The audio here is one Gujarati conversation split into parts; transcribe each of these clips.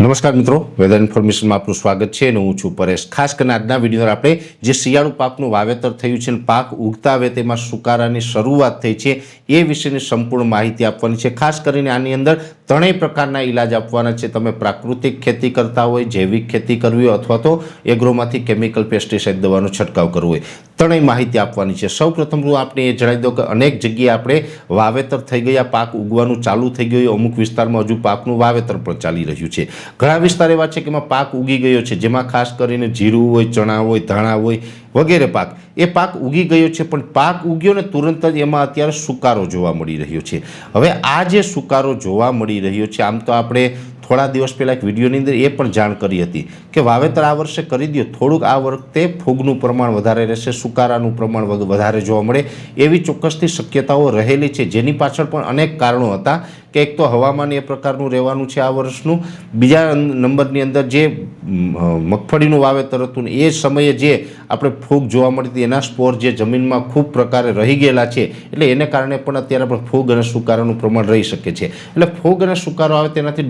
નમસ્કાર મિત્રો વેધર ઇન્ફોર્મેશનમાં આપનું સ્વાગત છે અને હું છું પરેશ. ખાસ કરીને આજના વીડિયો આપણે જે શિયાળુ પાકનું વાવેતર થયું છે અને પાક ઉગતા આવે તેમાં સુકારાની શરૂઆત થઈ છે એ વિશેની સંપૂર્ણ માહિતી આપવાની છે. ખાસ કરીને આની અંદર ત્રણેય પ્રકારના ઈલાજ આપવાના છે. તમે પ્રાકૃતિક ખેતી કરતા હોય, જૈવિક ખેતી કરવી હોય, અથવા તો એગ્રોમાંથી કેમિકલ, પેસ્ટિસાઇડ દવાનો છંટકાવ કરવો હોય. ત્રણેય માહિતી આપવાની છે. સૌ પ્રથમ આપણે એ જણાવી દો કે અનેક જગ્યાએ આપણે વાવેતર થઈ ગયા, પાક ઉગવાનું ચાલુ થઈ ગયું અમુક વિસ્તારમાં હજુ પાકનું વાવેતર પણ ચાલી રહ્યું છે. ઘણા વિસ્તાર એવા છે કે એમાં પાક ઉગી ગયો છે, જેમાં ખાસ કરીને જીરું હોય, ચણા હોય, ધાણા હોય વગેરે પાક. એ પાક ઉગી ગયો છે, પણ પાક ઉગ્યો ને તુરંત જ એમાં અત્યારે સુકારો જોવા મળી રહ્યો છે. હવે આ જે સુકારો જોવા મળી રહ્યો છે, આમ તો આપણે થોડા દિવસ પહેલાં એક વિડીયોની અંદર એ પણ જાણ કરી હતી કે વાવેતર આ વર્ષે કરી દો થોડુંક આ વખતે ફૂગનું પ્રમાણ વધારે રહેશે, સુકારાનું પ્રમાણ વધારે જોવા મળે એવી ચોક્કસથી શક્યતાઓ રહેલી છે. જેની પાછળ પણ અનેક કારણો હતા કે એક તો હવામાન એ પ્રકારનું રહેવાનું છે આ વર્ષનું. બીજા નંબરની અંદર જે મગફળીનું વાવેતર હતું એ સમયે જે આપણે ફૂગ જોવા મળી હતી, એના સ્પોર જે જમીનમાં ખૂબ પ્રકારે રહી ગયેલા છે, એટલે એને કારણે પણ અત્યારે પણ ફૂગ અને સુકારાનું પ્રમાણ રહી શકે છે. એટલે ફૂગ અને સુકારો આવે તેનાથી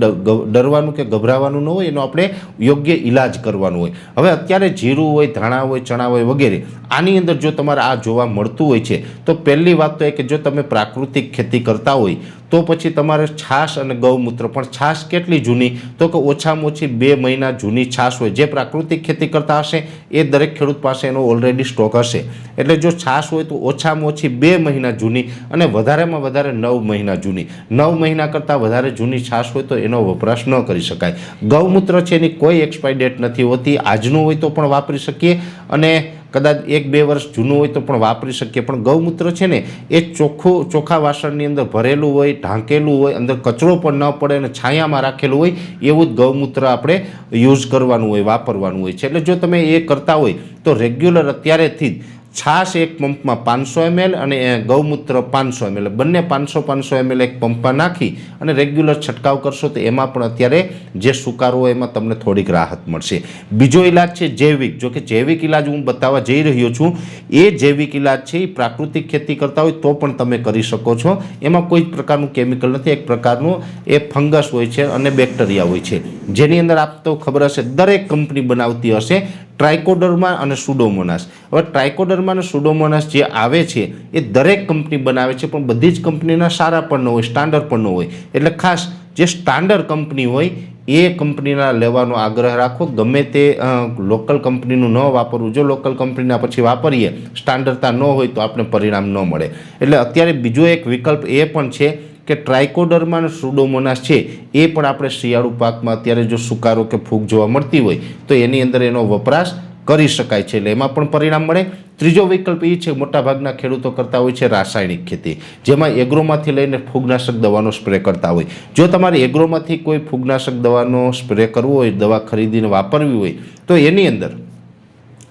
ડરવાનું કે ગભરાવાનું ન હોય, એનો આપણે યોગ્ય ઈલાજ કરવાનું હોય. હવે અત્યારે જીરું હોય, ધાણા હોય, ચણા હોય વગેરે, આની અંદર જો તમારે આ જોવા મળતું હોય છે, તો પહેલી વાત તો એ કે જો તમે પ્રાકૃતિક ખેતી કરતા હોય તો પછી તમારે છાશ અને ગૌમૂત્ર. પણ છાશ કેટલી જૂની? તો કે ઓછામાં ઓછી બે મહિના જૂની છાશ હોય. જે પ્રાકૃતિક ખેતી કરતા હશે, એ દરેક ખેડૂત પાસે એનો ઓલરેડી સ્ટોક હશે. એટલે જો છાશ હોય તો ઓછામાં ઓછી બે મહિના જૂની અને વધારેમાં વધારે નવ મહિના જૂની. નવ મહિના કરતાં વધારે જૂની છાશ હોય તો એનો વપરાશ ન કરી શકાય. ગૌમૂત્ર છે એની કોઈ એક્સપાયરી ડેટ નથી હોતી. આજનું હોય તો પણ વાપરી શકીએ અને કદાચ એક બે વર્ષ જૂનું હોય તો પણ વાપરી શકીએ. પણ ગૌમૂત્ર છે ને, એ ચોખ્ખું, ચોખ્ખા વાસણની અંદર ભરેલું હોય, ઢાંકેલું હોય, અંદર કચરો પણ ન પડે અને છાયામાં રાખેલું હોય, એવું જ ગૌમૂત્ર આપણે યુઝ કરવાનું હોય, વાપરવાનું હોય છે. એટલે જો તમે એ કરતા હોય, તો રેગ્યુલર અત્યારેથી જ છાશ એક પંપમાં પાંચસો એમએલ અને ગૌમૂત્ર પાંચસો એમએલ. બંને પાંચસો પાંચસો એમએલ એક પંપમાં નાખી અને રેગ્યુલર છંટકાવ કરશો તો એમાં પણ અત્યારે જે સુકારો એમાં તમને થોડીક રાહત મળશે. બીજો ઇલાજ છે જૈવિક. જો કે જૈવિક ઇલાજ હું બતાવવા જઈ રહ્યો છું, એ જૈવિક ઇલાજ છે, એ પ્રાકૃતિક ખેતી કરતા હોય તો પણ તમે કરી શકો છો. એમાં કોઈ જ પ્રકારનું કેમિકલ નથી, એક પ્રકારનું એ ફંગસ હોય છે અને બેક્ટેરિયા હોય છે. જેની અંદર આપ તો ખબર હશે, દરેક કંપની બનાવતી હશે ટ્રાઇકોડર્મા અને સુડોમોનાસ. હવે ટ્રાઇકોડર્મા અને સુડોમોનાસ જે આવે છે, એ દરેક કંપની બનાવે છે, પણ બધી જ કંપનીના સારા પણ ન હોય, સ્ટાન્ડર્ડ પણ ન હોય. એટલે ખાસ જે સ્ટાન્ડર્ડ કંપની હોય, એ કંપનીના લેવાનો આગ્રહ રાખો. ગમે તે લોકલ કંપનીનું ન વાપરવું, જો લોકલ કંપનીના પછી વાપરીએ, સ્ટાન્ડર્ડતા ન હોય તો આપણે પરિણામ ન મળે. એટલે અત્યારે બીજો એક વિકલ્પ એ પણ છે કે ટ્રાઇકોડર્મા અને સુડોમોનાસ છે, એ પણ આપણે શિયાળુ પાકમાં અત્યારે જો સુકારો કે ફૂગ જોવા મળતી હોય, તો એની અંદર એનો વપરાશ કરી શકાય છે. એટલે એમાં પણ પરિણામ મળે. ત્રીજો વિકલ્પ એ છે, મોટાભાગના ખેડૂતો કરતા હોય છે રાસાયણિક ખેતી. જેમાં એગ્રોમાંથી લઈને ફૂગનાશક દવાનો સ્પ્રે કરતા હોય. જો તમારે એગ્રોમાંથી કોઈ ફૂગનાશક દવાનો સ્પ્રે કરવો હોય, દવા ખરીદીને વાપરવી હોય, તો એની અંદર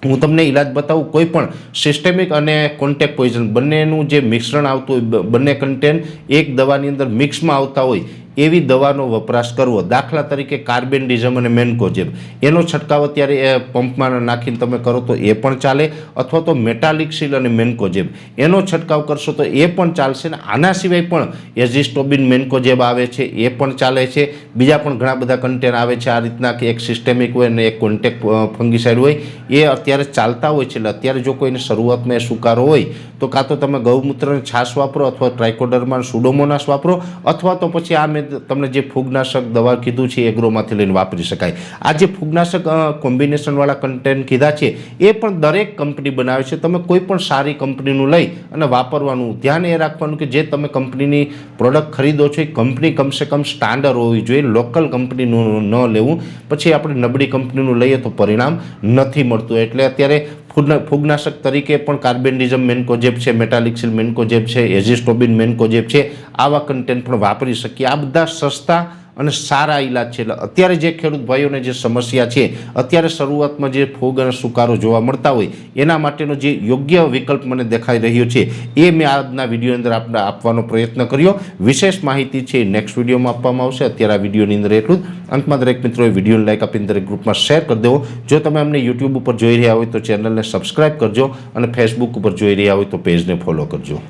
હું તમને ઈલાજ બતાવું, કોઈ પણ સિસ્ટેમિક અને કોન્ટેક્ટ પોઈઝન બંનેનું જે મિશ્રણ આવતું હોય બંને કન્ટેન્ટ એક દવાની અંદર મિક્સમાં આવતા હોય એવી દવાનો વપરાશ કરવો. દાખલા તરીકે કાર્બેન્ડિઝમ અને મેન્કોજેબ એનો છંટકાવ અત્યારે એ પંપમાં નાખીને તમે કરો તો એ પણ ચાલે, અથવા તો મેટાલિકસીલ અને મેન્કોજેબ એનો છંટકાવ કરશો તો એ પણ ચાલશે ને આના સિવાય પણ એઝિસ્ટોબિન મેન્કોજેબ આવે છે, એ પણ ચાલે છે. બીજા પણ ઘણા બધા કન્ટેન આવે છે, આ રીતના કે એક સિસ્ટેમિક હોય અને એક કોન્ટેક ફંગીસાઇડ હોય, એ અત્યારે ચાલતા હોય છે. એટલે અત્યારે જો કોઈને શરૂઆતમાં એ સુકારો હોય, તો કાં તો તમે ગૌમૂત્રને છાશ વાપરો અથવા ટ્રાઇકોડરમાં સુડોમોનાસ વાપરો, અથવા તો પછી આ મેં તમને જે ફૂગનાશક દવા કીધું છે એગ્રોમાંથી લઈને વાપરી શકાય. આ જે ફૂગનાશક કોમ્બિનેશનવાળા કન્ટેન્ટ કીધા છે, એ પણ દરેક કંપની બનાવે છે. તમે કોઈ પણ સારી કંપનીનું લઈ અને વાપરવાનું, ધ્યાન એ રાખવાનું કે જે તમે કંપનીની પ્રોડક્ટ ખરીદો છો, એ કંપની કમસે કમ સ્ટાન્ડર્ડ હોવી જોઈએ લોકલ કંપનીનું ન લેવું. પછી આપણે નબળી કંપનીનું લઈએ તો પરિણામ નથી મળતું. એટલે અત્યારે ફૂગનાશક તરીકે પણ કાર્બેન્ડિઝમ મેન્કોજેબ છે, મેટાલિક્સિલ મેન્કોજેબ છે, એઝિસ્ટોબિન મેન્કોજેબ છે, આવા કન્ટેન્ટ પણ વાપરી શકીએ. આ બધા સસ્તા અને સારા ઈલાજ છે. એટલે અત્યારે જે ખેડૂત ભાઈઓને જે સમસ્યા છે, અત્યારે શરૂઆતમાં જે ફૂગ અને સુકારો જોવા મળતા હોય, એના માટેનો જે યોગ્ય વિકલ્પ મને દેખાઈ રહ્યો છે, એ મેં આજના વિડીયોની અંદર આપણે આપવાનો પ્રયત્ન કર્યો. વિશેષ માહિતી છે નેક્સ્ટ વિડીયોમાં આપવામાં આવશે. અત્યારે આ વિડીયોની અંદર એટલું જ. અંતમાં દરેક મિત્રોએ વિડીયોને લાઈક આપીને દરેક ગ્રુપમાં શેર કરી દેવો. જો તમે અમને યુટ્યુબ ઉપર જોઈ રહ્યા હોય તો ચેનલને સબસ્ક્રાઈબ કરજો અને ફેસબુક ઉપર જોઈ રહ્યા હોય તો પેજને ફોલો કરજો.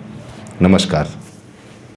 નમસ્કાર.